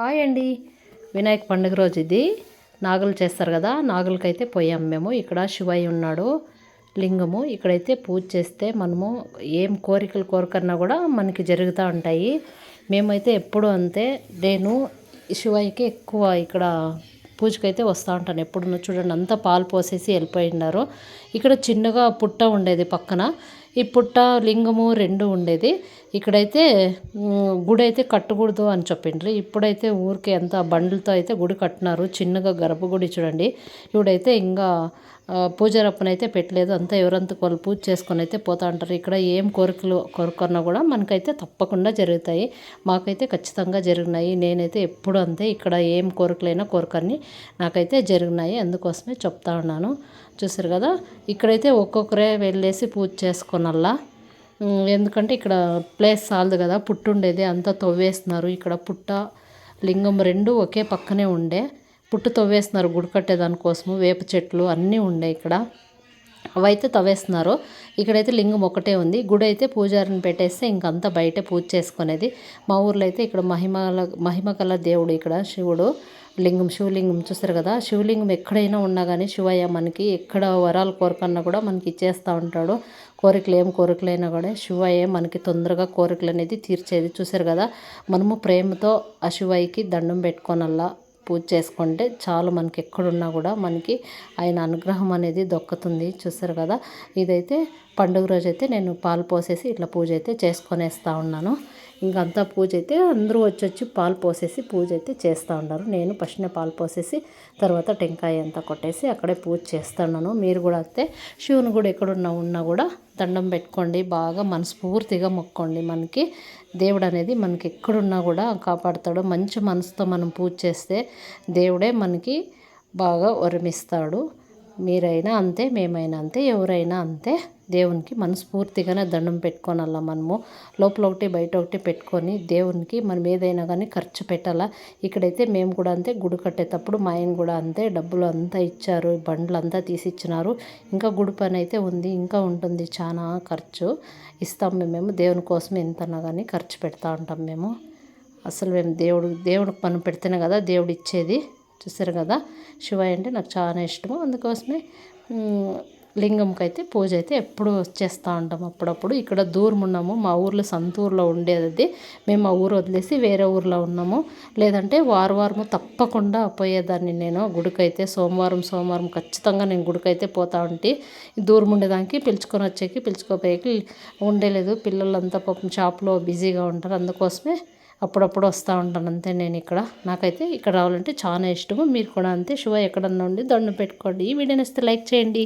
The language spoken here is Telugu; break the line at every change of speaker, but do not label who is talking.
హాయ్ అండి. వినాయక పండుగ రోజు ఇది. నాగులు చేస్తారు కదా నాగులకైతే పోయాం మేము. ఇక్కడ శివయ్య ఉన్నాడు లింగము. ఇక్కడైతే పూజ చేస్తే మనము ఏం కోరికలు కోరుకన్నా కూడా మనకి జరుగుతూ ఉంటాయి. మేమైతే ఎప్పుడు అంతే నేను శివయ్యకి ఎక్కువ ఇక్కడ పూజకైతే వస్తూ ఉంటాను. ఎప్పుడు చూడండి అంతా పాలు పోసేసి వెళ్ళిపోయినారు ఇక్కడ చిన్నగా పుట్ట ఉండేది పక్కన. ఈ పుట్ట లింగము రెండు ఉండేది. ఇక్కడైతే గుడి అయితే కట్టకూడదు అని చెప్పిండ్రు. ఇప్పుడైతే ఊరికే ఎంత బండ్లతో అయితే గుడి కట్టినారు. చిన్నగా గర్భగుడి చూడండి. ఇప్పుడైతే ఇంకా పూజారప్పనైతే పెట్టలేదు. అంతా ఎవరంతా వాళ్ళు పూజ చేసుకొని అయితే పోతా ఉంటారు. ఇక్కడ ఏం కోరికలు కోరుకున్నా కూడా మనకైతే తప్పకుండా జరుగుతాయి. మాకైతే ఖచ్చితంగా జరిగినాయి నేనైతే ఎప్పుడు అంతే ఇక్కడ ఏం కోరికలైనా కోరికని నాకైతే జరిగినాయి. అందుకోసమే చెప్తా ఉన్నాను. చూసారు కదా? ఇక్కడైతే ఒక్కొక్కరే వెళ్ళేసి పూజ చేసుకున్నల్లా ఎందుకంటే ఇక్కడ ప్లేస్ చాలదు కదా. పుట్టుండేది అంతా తవ్వేస్తున్నారు. ఇక్కడ పుట్ట లింగం రెండు ఒకే పక్కనే ఉండే. పుట్టు తవ్వేస్తున్నారు గుడి కట్టేదానికోసము వేప చెట్లు అన్నీ ఉండే ఇక్కడ. అవైతే తవ్వేస్తున్నారు. ఇక్కడైతే లింగం ఒకటే ఉంది. గుడి అయితే పూజారిని పెట్టేస్తే ఇంకంతా బయటే పూజ చేసుకునేది. మా ఊర్లో అయితే ఇక్కడ మహిమల మహిమ కల దేవుడు ఇక్కడ శివుడు. లింగం శివలింగం చూస్తారు కదా. శివలింగం ఎక్కడైనా ఉన్నా కానీ శివయ్య మనకి ఎక్కడ వరాలు కోరికన్నా కూడా మనకి ఇచ్చేస్తూ ఉంటాడు. కోరికలు ఏం కోరికలైనా కూడా శివయ్య మనకి తొందరగా కోరికలు అనేది తీర్చేది చూసారు కదా. మనము ప్రేమతో ఆ శివయ్యకి దండం పెట్టుకోనల్లా. పూజ చేసుకుంటే చాలు మనకి ఎక్కడున్నా కూడా మనకి ఆయన అనుగ్రహం అనేది దొక్కుతుంది. చూసారు కదా? ఇదైతే పండుగ రోజు అయితే నేను పాలు పోసేసి ఇట్లా పూజ అయితే చేసుకొనేస్తూ ఉన్నాను. ఇంకంతా పూజ అయితే అందరూ వచ్చి వచ్చి పాలు పోసేసి పూజ అయితే చేస్తూ ఉన్నారు. నేను ఫస్ట్నే పాలు పోసేసి తర్వాత టెంకాయ అంతా కొట్టేసి అక్కడే పూజ చేస్తున్నాను మీరు కూడా అయితే శివుని కూడా ఎక్కడున్నా ఉన్నా కూడా దండం పెట్టుకోండి. బాగా మనస్ఫూర్తిగా మొక్కోండి. మనకి దేవుడు అనేది మనకి ఎక్కడున్నా కూడా కాపాడుతాడు. మంచి మనసుతో మనం పూజ చేస్తే దేవుడే మనకి బాగా వరమిస్తాడు. మీరైనా అంతే మేమైనా అంతే ఎవరైనా అంతే. దేవునికి మనస్ఫూర్తిగానే దండం పెట్టుకోనల్లా మనము. లోపల ఒకటి బయట ఒకటి పెట్టుకొని దేవునికి మనం ఏదైనా కానీ ఖర్చు పెట్టాలా? ఇక్కడైతే మేము కూడా అంతే గుడి కట్టేటప్పుడు మా ఆయన కూడా అంతే. డబ్బులు అంతా ఇచ్చారు బండ్లు అంతా తీసి ఇచ్చినారు ఇంకా గుడి పని అయితే ఉంది ఇంకా ఉంటుంది. చాలా ఖర్చు ఇస్తాం మేము దేవుని కోసం ఎంతన్నా కానీ ఖర్చు పెడతా ఉంటాం మేము. అసలు మేము దేవుడు దేవుడికి పని పెడితేనే కదా దేవుడు ఇచ్చేది. చూసారు కదా? శివయ్య అంటే నాకు చాలా ఇష్టము. అందుకోసమే లింగంకి అయితే పూజ అయితే ఎప్పుడు చేస్తూ ఉంటాం అప్పుడప్పుడు. ఇక్కడ దూరం ఉన్నాము. మా ఊర్లో సంతూరులో ఉండేది. మేము మా ఊరు వదిలేసి వేరే ఊర్లో ఉన్నాము. లేదంటే వారం వారము తప్పకుండా పోయేదాన్ని నేను. గుడికైతే సోమవారం సోమవారం ఖచ్చితంగా నేను గుడికైతే పోతా ఉంటే. దూరం ఉండేదానికి పిలుచుకొని వచ్చేకి పిలుచుకోపోయేకి ఉండేలేదు. పిల్లలంతా పాపం షాప్లో బిజీగా ఉంటారు. అందుకోసమే అప్పుడప్పుడు వస్తూ ఉంటాను. అంతే నేను ఇక్కడ. నాకైతే ఇక్కడ రావాలంటే చాలా ఇష్టము. మీరు కూడా అంతే. శివ ఎక్కడన్నా ఉండి దండం పెట్టుకోండి. ఈ వీడియో నచ్చితే లైక్ చేయండి.